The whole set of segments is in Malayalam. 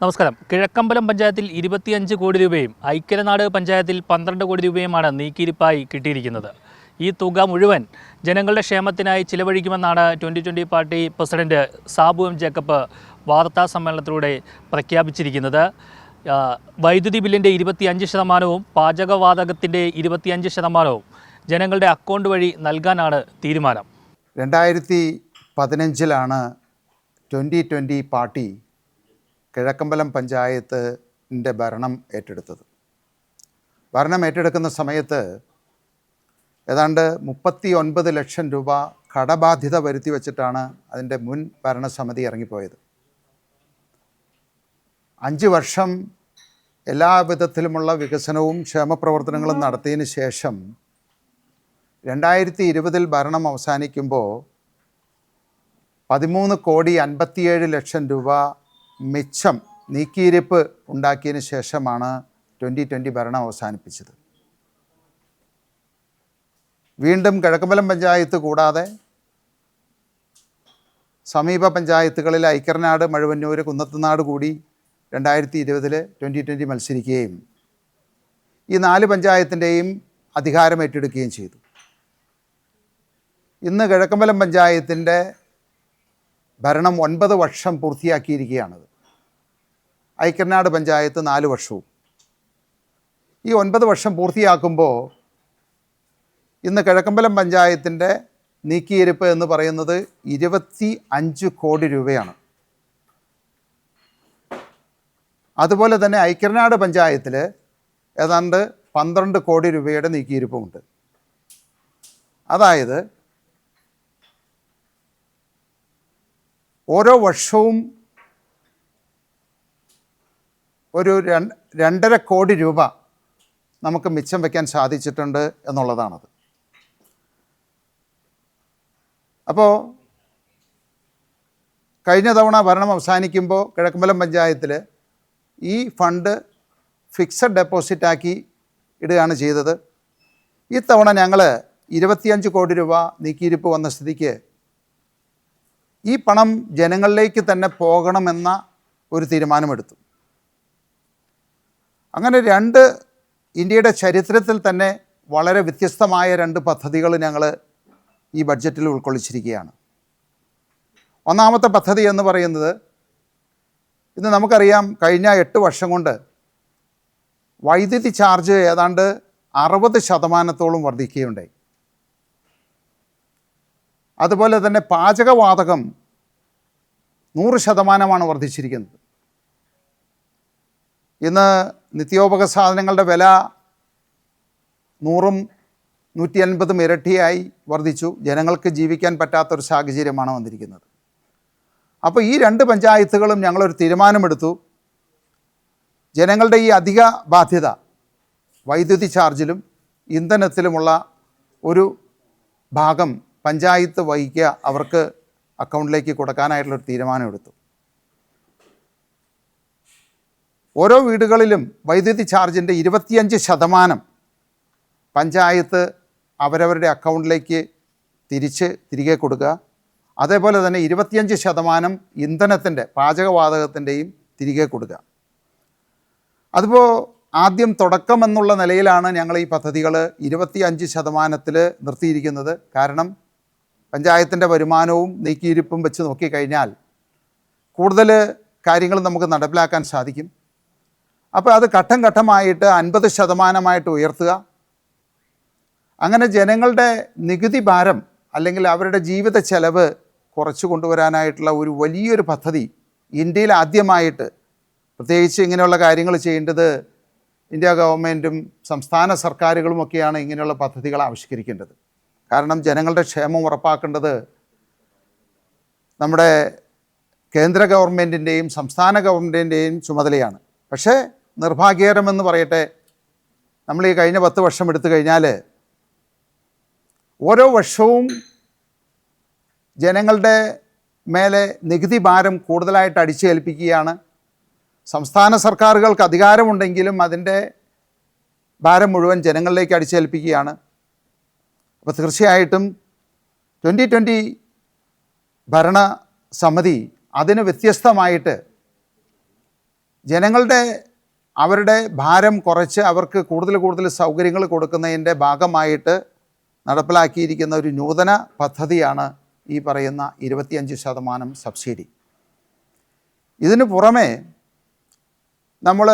നമസ്കാരം. കിഴക്കമ്പലം പഞ്ചായത്തിൽ ഇരുപത്തിയഞ്ച് കോടി രൂപയും ഐക്യനാട് പഞ്ചായത്തിൽ പന്ത്രണ്ട് കോടി രൂപയുമാണ് നീക്കിയിരിപ്പായി കിട്ടിയിരിക്കുന്നത്. ഈ തുക മുഴുവൻ ജനങ്ങളുടെ ക്ഷേമത്തിനായി ചിലവഴിക്കുമെന്നാണ് twenty twenty party president Sabu M Jacob വാർത്താ സമ്മേളനത്തിലൂടെ പ്രഖ്യാപിച്ചിരിക്കുന്നത്. വൈദ്യുതി ബില്ലിന്റെ ഇരുപത്തിയഞ്ച് ശതമാനവും പാചകവാതകത്തിന്റെ ഇരുപത്തിയഞ്ച് ശതമാനവും ജനങ്ങളുടെ അക്കൗണ്ട് വഴി നൽകാനാണ് തീരുമാനം. രണ്ടായിരത്തി പതിനഞ്ചിലാണ് ട്വന്റി ട്വന്റി പാർട്ടി കിഴക്കമ്പലം പഞ്ചായത്തിന്റെ ഭരണം ഏറ്റെടുത്തത്. ഭരണം ഏറ്റെടുക്കുന്ന സമയത്ത് ഏതാണ്ട് മുപ്പത്തി ഒൻപത് ലക്ഷം രൂപ കടബാധ്യത വരുത്തി വച്ചിട്ടാണ് അതിന്റെ മുൻ ഭരണസമിതി ഇറങ്ങിപ്പോയത്. അഞ്ച് വർഷം എല്ലാ വിധത്തിലുമുള്ള വികസനവും ക്ഷേമപ്രവർത്തനങ്ങളും നടത്തിയതിന് ശേഷം രണ്ടായിരത്തി ഇരുപതിൽ ഭരണം അവസാനിക്കുമ്പോൾ പതിമൂന്ന് കോടി അൻപത്തിയേഴ് ലക്ഷം രൂപ മിച്ചം നീക്കിയിരിപ്പ് ഉണ്ടാക്കിയതിന് ശേഷമാണ് ട്വന്റി ട്വന്റി ഭരണം അവസാനിപ്പിച്ചത്. വീണ്ടും കിഴക്കമ്പലം പഞ്ചായത്ത് കൂടാതെ സമീപ പഞ്ചായത്തുകളിൽ ഐക്കരനാട് മഴുവന്നൂർ കുന്നത്തുനാട് കൂടി രണ്ടായിരത്തി ഇരുപതിൽ ട്വന്റി ട്വന്റി മത്സരിക്കുകയും ഈ നാല് പഞ്ചായത്തിന്റെയും അധികാരം ഏറ്റെടുക്കുകയും ചെയ്തു. ഇന്ന് കിഴക്കമ്പലം പഞ്ചായത്തിന്റെ ഭരണം ഒൻപത് വർഷം പൂർത്തിയാക്കിയിരിക്കുകയാണത്. ഐക്കരനാട് പഞ്ചായത്ത് നാല് വർഷവും. ഈ ഒൻപത് വർഷം പൂർത്തിയാക്കുമ്പോൾ ഇന്ന് കിഴക്കമ്പലം പഞ്ചായത്തിന്റെ നീക്കിയിരിപ്പ് എന്ന് പറയുന്നത് ഇരുപത്തി അഞ്ച് കോടി രൂപയാണ്. അതുപോലെ തന്നെ ഐക്യനാട് പഞ്ചായത്തിൽ ഏതാണ്ട് പന്ത്രണ്ട് കോടി രൂപയുടെ നീക്കിയിരിപ്പുമുണ്ട്. അതായത് ഓരോ വർഷവും ഒരു രണ്ട് രണ്ടര കോടി രൂപ നമുക്ക് മിച്ചം വയ്ക്കാൻ സാധിച്ചിട്ടുണ്ട് എന്നുള്ളതാണത്. അപ്പോൾ കഴിഞ്ഞ തവണ ഭരണം അവസാനിക്കുമ്പോൾ കിഴക്കമ്പലം പഞ്ചായത്തിൽ ഈ ഫണ്ട് ഫിക്സഡ് ഡെപ്പോസിറ്റാക്കി ഇടുകയാണ് ചെയ്തത്. ഈ തവണ ഞങ്ങൾ ഇരുപത്തിയഞ്ച് കോടി രൂപ നീക്കിയിരിപ്പ് വന്ന സ്ഥിതിക്ക് ഈ പണം ജനങ്ങളിലേക്ക് തന്നെ പോകണമെന്ന ഒരു തീരുമാനമെടുത്തു. അങ്ങനെ രണ്ട് ഇന്ത്യയുടെ ചരിത്രത്തിൽ തന്നെ വളരെ വ്യത്യസ്തമായ രണ്ട് പദ്ധതികൾ ഞങ്ങൾ ഈ ബഡ്ജറ്റിൽ ഉൾക്കൊള്ളിച്ചിരിക്കുകയാണ്. ഒന്നാമത്തെ പദ്ധതി എന്ന് പറയുന്നത് ഇന്ന് നമുക്കറിയാം കഴിഞ്ഞ എട്ട് വർഷം കൊണ്ട് വൈദ്യുതി ചാർജ് ഏതാണ്ട് അറുപത് ശതമാനത്തോളം വർദ്ധിക്കുകയുണ്ടായി. അതുപോലെ തന്നെ പാചകവാതകം നൂറ് ശതമാനമാണ് വർദ്ധിച്ചിരിക്കുന്നത്. ഇന്ന് നിത്യോപക സാധനങ്ങളുടെ വില നൂറും നൂറ്റി അൻപതും ഇരട്ടിയായി വർദ്ധിച്ചു. ജനങ്ങൾക്ക് ജീവിക്കാൻ പറ്റാത്തൊരു സാഹചര്യമാണ് വന്നിരിക്കുന്നത്. അപ്പോൾ ഈ രണ്ട് പഞ്ചായത്തുകളും ഞങ്ങളൊരു തീരുമാനമെടുത്തു. ജനങ്ങളുടെ ഈ അധിക ബാധ്യത വൈദ്യുതി ചാർജിലും ഇന്ധനത്തിലുമുള്ള ഒരു ഭാഗം പഞ്ചായത്ത് വഹിക്കുക അവർക്ക് അക്കൗണ്ടിലേക്ക് കൊടുക്കാനായിട്ടുള്ളൊരു തീരുമാനമെടുത്തു. ഓരോ വീടുകളിലും വൈദ്യുതി ചാർജിന്റെ ഇരുപത്തിയഞ്ച് ശതമാനം പഞ്ചായത്ത് അവരവരുടെ അക്കൗണ്ടിലേക്ക് തിരിച്ച് തിരികെ കൊടുക്കുക. അതേപോലെ തന്നെ ഇരുപത്തിയഞ്ച് ശതമാനം ഇന്ധനത്തിന്റെ പാചകവാതകത്തിന്റെയും തിരികെ കൊടുക്കുക. അതിപ്പോൾ ആദ്യം തുടക്കം എന്നുള്ള നിലയിലാണ് ഞങ്ങൾ ഈ പദ്ധതികൾ ഇരുപത്തിയഞ്ച് ശതമാനത്തിൽ നിർത്തിയിരിക്കുന്നത്. കാരണം പഞ്ചായത്തിന്റെ വരുമാനവും നീക്കിയിരിപ്പും വെച്ച് നോക്കിക്കഴിഞ്ഞാൽ കൂടുതൽ കാര്യങ്ങൾ നമുക്ക് നടപ്പിലാക്കാൻ സാധിക്കും. അപ്പോൾ അത് ഘട്ടം ഘട്ടമായിട്ട് അൻപത് ശതമാനമായിട്ട് ഉയർത്തുക. അങ്ങനെ ജനങ്ങളുടെ നികുതി ഭാരം അല്ലെങ്കിൽ അവരുടെ ജീവിത ചെലവ് കുറച്ചു കൊണ്ടുവരാനായിട്ടുള്ള ഒരു വലിയൊരു പദ്ധതി ഇന്ത്യയിൽ ആദ്യമായിട്ട് പ്രത്യേകിച്ച് ഇങ്ങനെയുള്ള കാര്യങ്ങൾ ചെയ്യേണ്ടത് ഇന്ത്യ ഗവൺമെന്റും സംസ്ഥാന സർക്കാരുകളുമൊക്കെയാണ് ഇങ്ങനെയുള്ള പദ്ധതികൾ ആവിഷ്കരിക്കേണ്ടത്. കാരണം ജനങ്ങളുടെ ക്ഷേമം ഉറപ്പാക്കേണ്ടത് നമ്മുടെ കേന്ദ്ര ഗവൺമെന്റിന്റെയും സംസ്ഥാന ഗവൺമെന്റിന്റെയും ചുമതലയാണ്. പക്ഷേ നിർഭാഗ്യകരമെന്ന് പറയട്ടെ. നമ്മൾ ഈ കഴിഞ്ഞ പത്ത് വർഷം എടുത്തു കഴിഞ്ഞാൽ ഓരോ വർഷവും ജനങ്ങളുടെ മേലെ നികുതി ഭാരം കൂടുതലായിട്ട് അടിച്ചേൽപ്പിക്കുകയാണ്. സംസ്ഥാന സർക്കാരുകൾക്ക് അധികാരമുണ്ടെങ്കിലും അതിന്റെ ഭാരം മുഴുവൻ ജനങ്ങളിലേക്ക് അടിച്ചേൽപ്പിക്കുകയാണ്. അപ്പോൾ തീർച്ചയായിട്ടും ട്വന്റി ട്വന്റി ഭരണ സമിതി അതിന് വ്യത്യസ്തമായിട്ട് ജനങ്ങളുടെ അവരുടെ ഭാരം കുറച്ച് അവർക്ക് കൂടുതൽ കൂടുതൽ സൗകര്യങ്ങൾ കൊടുക്കുന്നതിന്റെ ഭാഗമായിട്ട് നടപ്പിലാക്കിയിരിക്കുന്ന ഒരു നൂതന പദ്ധതിയാണ് ഈ പറയുന്ന ഇരുപത്തിയഞ്ച് ശതമാനം സബ്സിഡി. ഇതിന് പുറമേ നമ്മൾ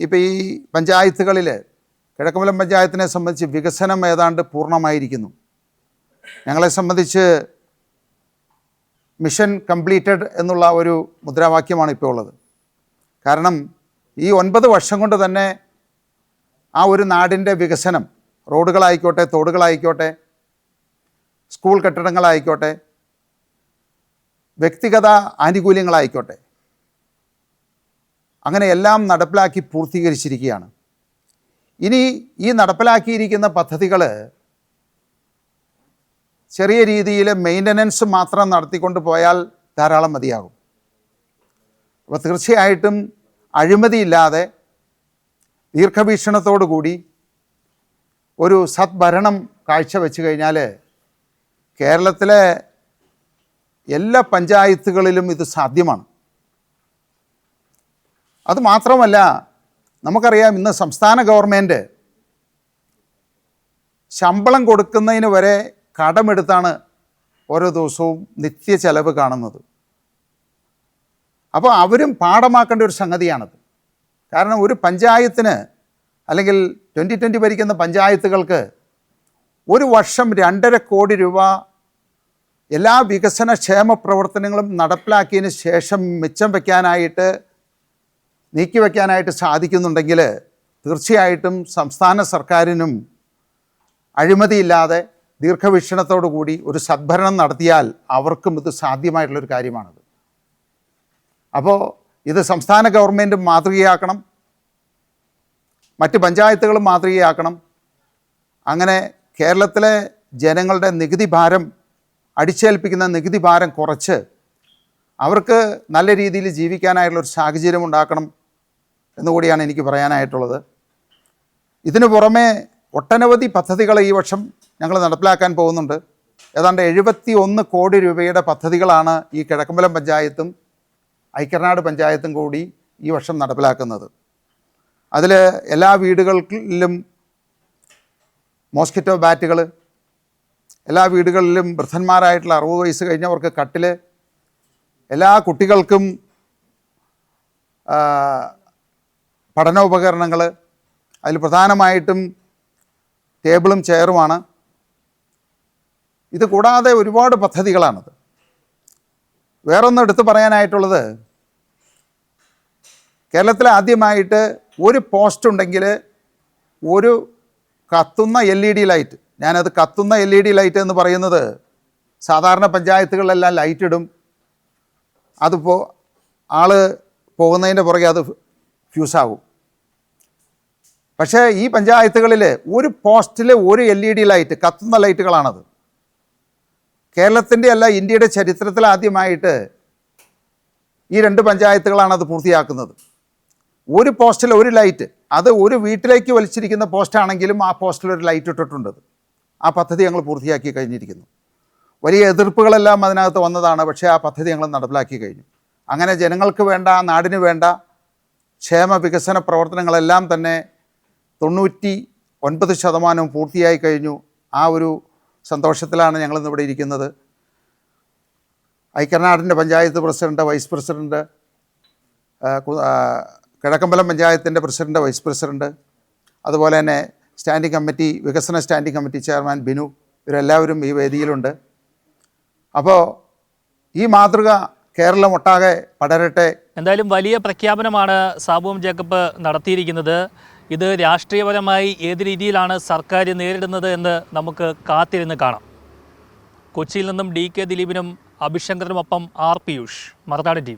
ഇപ്പോൾ ഈ പഞ്ചായത്തുകളിൽ കിഴക്കമ്പലം പഞ്ചായത്തിനെ സംബന്ധിച്ച് വികസനം ഏതാണ്ട് പൂർണമായിരിക്കുന്നു. ഞങ്ങളെ സംബന്ധിച്ച് മിഷൻ കംപ്ലീറ്റഡ് എന്നുള്ള ഒരു മുദ്രാവാക്യമാണ് ഇപ്പോൾ ഉള്ളത്. കാരണം ഈ ഒൻപത് വർഷം കൊണ്ട് തന്നെ ആ ഒരു നാടിന്റെ വികസനം റോഡുകളായിക്കോട്ടെ തോടുകളായിക്കോട്ടെ സ്കൂൾ കെട്ടിടങ്ങളായിക്കോട്ടെ വ്യക്തിഗത ആനുകൂല്യങ്ങളായിക്കോട്ടെ അങ്ങനെ എല്ലാം നടപ്പിലാക്കി പൂർത്തീകരിച്ചിരിക്കുകയാണ്. ഇനി ഈ നടപ്പിലാക്കിയിരിക്കുന്ന പദ്ധതികൾ ചെറിയ രീതിയിൽ മെയിന്റനൻസ് മാത്രം നടത്തിക്കൊണ്ട് പോയാൽ ധാരാളം മതിയാകും. അപ്പോൾ തീർച്ചയായിട്ടും അഴിമതിയില്ലാതെ ദീർഘവീക്ഷണത്തോടുകൂടി ഒരു സദ്ഭരണം കാഴ്ചവെച്ച് കഴിഞ്ഞാൽ കേരളത്തിലെ എല്ലാ പഞ്ചായത്തുകളിലും ഇത് സാധ്യമാണ്. അതുമാത്രമല്ല നമുക്കറിയാം ഇന്ന് സംസ്ഥാന ഗവൺമെന്റ് ശമ്പളം കൊടുക്കുന്നതിന് വരെ കടമെടുത്താണ് ഓരോ ദിവസവും നിത്യ ചെലവ് കാണുന്നത്. അപ്പോൾ അവരും പാഠമാക്കേണ്ട ഒരു സംഗതിയാണത്. കാരണം ഒരു പഞ്ചായത്തിന് അല്ലെങ്കിൽ ട്വന്റി ട്വന്റി ഭരിക്കുന്ന പഞ്ചായത്തുകൾക്ക് ഒരു വർഷം രണ്ടര കോടി രൂപ എല്ലാ വികസന ക്ഷേമ പ്രവർത്തനങ്ങളും നടപ്പിലാക്കിയതിന് ശേഷം മിച്ചം വയ്ക്കാനായിട്ട് നീക്കി വയ്ക്കാനായിട്ട് സാധിക്കുന്നുണ്ടെങ്കിൽ തീർച്ചയായിട്ടും സംസ്ഥാന സർക്കാരിനും അഴിമതിയില്ലാതെ ദീർഘവീക്ഷണത്തോടു കൂടി ഒരു സദ്ഭരണം നടത്തിയാൽ അവർക്കും ഇത് സാധ്യമായിട്ടുള്ളൊരു കാര്യമാണത്. അപ്പോൾ ഇത് സംസ്ഥാന ഗവൺമെന്റ് മാതൃകയാക്കണം. മറ്റ് പഞ്ചായത്തുകളും മാതൃകയാക്കണം. അങ്ങനെ കേരളത്തിലെ ജനങ്ങളുടെ നികുതി ഭാരം അടിച്ചേൽപ്പിക്കുന്ന നികുതി ഭാരം കുറച്ച് അവർക്ക് നല്ല രീതിയിൽ ജീവിക്കാനായിട്ടുള്ളൊരു സാഹചര്യം ഉണ്ടാക്കണം എന്നുകൂടിയാണ് എനിക്ക് പറയാനായിട്ടുള്ളത്. ഇതിനു പുറമെ ഒട്ടനവധി പദ്ധതികൾ ഈ വർഷം ഞങ്ങൾ നടപ്പിലാക്കാൻ പോകുന്നുണ്ട്. ഏതാണ്ട് എഴുപത്തി ഒന്ന് കോടി രൂപയുടെ പദ്ധതികളാണ് ഈ കിഴക്കമ്പലം പഞ്ചായത്തും ഐക്യനാട് പഞ്ചായത്തും കൂടി ഈ വർഷം നടപ്പിലാക്കുന്നത്. അതിൽ എല്ലാ വീടുകളിലും മോസ്കിറ്റോ ബാറ്റുകൾ എല്ലാ വീടുകളിലും വൃദ്ധന്മാരായിട്ടുള്ള അറുപത് വയസ്സ് കഴിഞ്ഞവർക്ക് കട്ടിൽ എല്ലാ കുട്ടികൾക്കും പഠനോപകരണങ്ങൾ അതിൽ പ്രധാനമായിട്ടും ടേബിളും ചെയറുമാണ്. ഇത് കൂടാതെ ഒരുപാട് പദ്ധതികളാണത്. വേറൊന്ന് എടുത്തു പറയാനായിട്ടുള്ളത്. കേരളത്തിൽ ആദ്യമായിട്ട് ഒരു പോസ്റ്റ് ഉണ്ടെങ്കിൽ ഒരു കത്തുന്ന എൽ ഇ ഡി ലൈറ്റ് ഞാനത് കത്തുന്ന എൽ ഇ ഡി ലൈറ്റ് എന്ന് പറയുന്നത് സാധാരണ പഞ്ചായത്തുകളിലെല്ലാം ലൈറ്റ് ഇടും. അതിപ്പോൾ ആൾ പോകുന്നതിന്റെ പുറകെ അത് ഫ്യൂസാകും പക്ഷേ ഈ പഞ്ചായത്തുകളിൽ ഒരു പോസ്റ്റിൽ ഒരു എൽ ഇ ഡി ലൈറ്റ് കത്തുന്ന ലൈറ്റുകളാണത് കേരളത്തിന്റെ അല്ല ഇന്ത്യയുടെ ചരിത്രത്തിൽ ആദ്യമായിട്ട് ഈ രണ്ട് പഞ്ചായത്തുകളാണ് അത് പൂർത്തിയാക്കുന്നത്. ഒരു പോസ്റ്റിൽ ഒരു ലൈറ്റ് അത് ഒരു വീട്ടിലേക്ക് വലിച്ചിരിക്കുന്ന പോസ്റ്റാണെങ്കിലും ആ പോസ്റ്റിൽ ഒരു ലൈറ്റ് ഇട്ടിട്ടുണ്ട്. ആ പദ്ധതി ഞങ്ങൾ പൂർത്തിയാക്കി കഴിഞ്ഞിരിക്കുന്നു. വലിയ എതിർപ്പുകളെല്ലാം അതിനകത്ത് വന്നതാണ് പക്ഷേ ആ പദ്ധതി ഞങ്ങൾ നടപ്പിലാക്കി കഴിഞ്ഞു. അങ്ങനെ ജനങ്ങൾക്ക് വേണ്ട നാടിന് വേണ്ട ക്ഷേമ വികസന പ്രവർത്തനങ്ങളെല്ലാം തന്നെ തൊണ്ണൂറ്റി ഒൻപത് ശതമാനവും പൂർത്തിയായി കഴിഞ്ഞു. ആ ഒരു സന്തോഷത്തിലാണ് ഞങ്ങളിന്നിവിടെ ഇരിക്കുന്നത്. ഐക്യനാടിന്റെ panchayat president vice president Kizhakkambalam പഞ്ചായത്തിന്റെ പ്രസിഡന്റ് വൈസ് പ്രസിഡന്റ് അതുപോലെ തന്നെ സ്റ്റാൻഡിംഗ് കമ്മിറ്റി വികസന സ്റ്റാൻഡിംഗ് കമ്മിറ്റി ചെയർമാൻ ബിനു ഇവരെല്ലാവരും ഈ വേദിയിലുണ്ട്. അപ്പോൾ ഈ മാതൃക കേരളം ഒട്ടാകെ പടരട്ടെ. എന്തായാലും വലിയ പ്രഖ്യാപനമാണ് സാബുവും ജേക്കബ് നടത്തിയിരിക്കുന്നത്. ഇത് രാഷ്ട്രീയപരമായി ഏത് രീതിയിലാണ് സർക്കാർ നേരിടുന്നത് എന്ന് നമുക്ക് കാത്തിരുന്ന് കാണാം. കൊച്ചിയിൽ നിന്നും ഡി കെ ദിലീപിനും അഭിശങ്കറിനുമൊപ്പം ആർ പിയൂഷ് മറുനാട് ടി